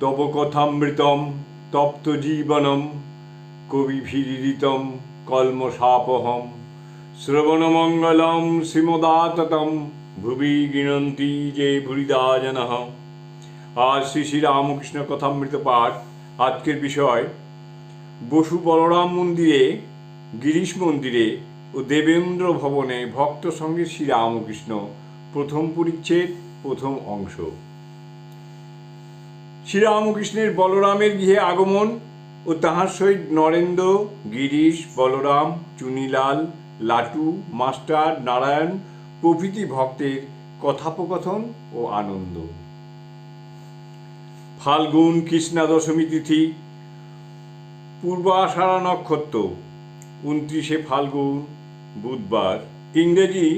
তব কথামৃতম তপ্ত জীবনম কবিভিরিতম কলমশাপহম শ্রবণমঙ্গলম শ্রীমদাততম ভুবি গৃণন্তি যে ভুরিদা আজ শ্রী শ্রী রামকৃষ্ণ কথামৃত পাঠ আজকের বিষয়, বসু বলরাম মন্দিরে, গিরিশ মন্দিরে ও দেবেন্দ্র ভবনে ভক্ত সঙ্গে শ্রী রামকৃষ্ণ প্রথম পরিচ্ছেদ, প্রথম অংশ। শ্রীরামকৃষ্ণের বলরামের গৃহে আগমন ও তাহার সহিত নরেন্দ্র, গিরিশ, বলরাম, চুনিলাল, লাটু, মাস্টার, নারায়ণ প্রভৃতি ভক্তের কথোপকথন ও আনন্দ। ফাল্গুন কৃষ্ণা দশমী তিথি, পূর্বাষাঢ়া নক্ষত্র, উনত্রিশে ফাল্গুন, বুধবার। ইংরেজি,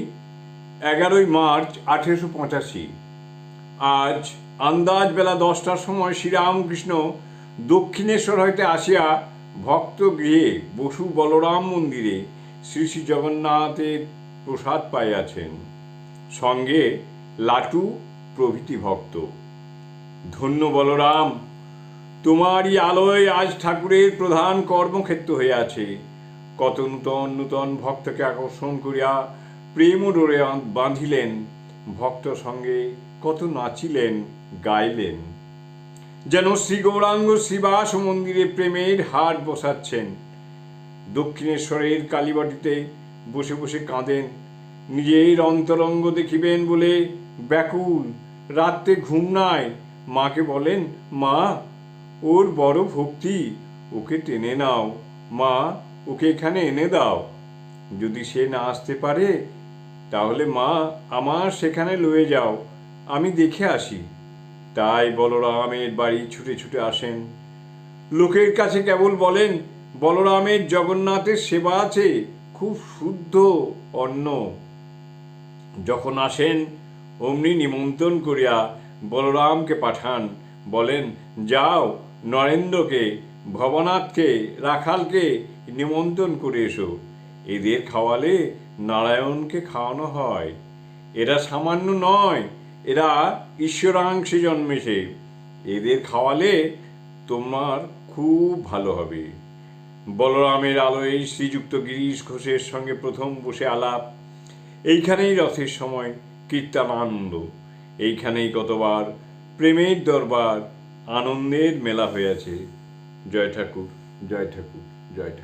এগারোই মার্চ আঠেরোশো পঁচাশি। আজ আন্দাজ বেলা দশটার সময় শ্রীরামকৃষ্ণ দক্ষিণেশ্বর হইতে আসিয়া ভক্ত গৃহে বসু বলরাম মন্দিরে শ্রী শ্রী জগন্নাথের প্রসাদ পাইয়াছেন। সঙ্গে লাটু প্রভৃতি ভক্ত। ধন্য বলরাম, তোমারই আলোয় আজ ঠাকুরের প্রধান কর্মক্ষেত্র হইয়াছে। কত নূতন নূতন ভক্তকে আকর্ষণ করিয়া প্রেম ডোরে বাঁধিলেন ভক্ত সঙ্গে কত নাচিলেন, গাইলেন। যেন শ্রী গৌরাঙ্গ শ্রীবাস মন্দিরে প্রেমের হাট বসাচ্ছেন। দক্ষিণেশ্বরের কালীবাটিতে বসে বসে কাঁদেন। নিজের অন্তরঙ্গ দেখিবেন বলে ব্যাকুল। রাত্রে ঘুম নাই। মাকে বলেন, মা, ওর বড় ভক্তি, ওকে টেনে নাও। মা, ওকে এখানে এনে দাও। যদি সে না আসতে পারে, তাহলে মা, আমার সেখানে লয়ে যাও। আমি দেখে আসি। তাই বলরামের বাড়ি ছুটে ছুটে আসেন। লোকের কাছে কেবল বলেন, বলরামের জগন্নাথের সেবা আছে, খুব শুদ্ধ অন্ন। যখন আসেন, অমনি নিমন্ত্রণ করিয়া বলরামকে পাঠান। বলেন, যাও, নরেন্দ্রকে, ভবনাথকে, রাখালকে নিমন্ত্রণ করে এসো। এদের খাওয়ালে নারায়ণকে খাওয়ানো হয়। এরা সামান্য নয় এরা ঈশ্বরাংশে জন্মেছে। এদের খাওয়ালে তোমার খুব ভালো হবে। বলরামের আলোয় শ্রীযুক্ত গিরিশ ঘোষের সঙ্গে প্রথম বসে আলাপ। এইখানেই রথের সময় কীর্তন আনন্দ এইখানেই কতবার প্রেমের দরবার, আনন্দের মেলা হয়েছে জয় ঠাকুর জয় ঠাকুর জয় ঠাকুর।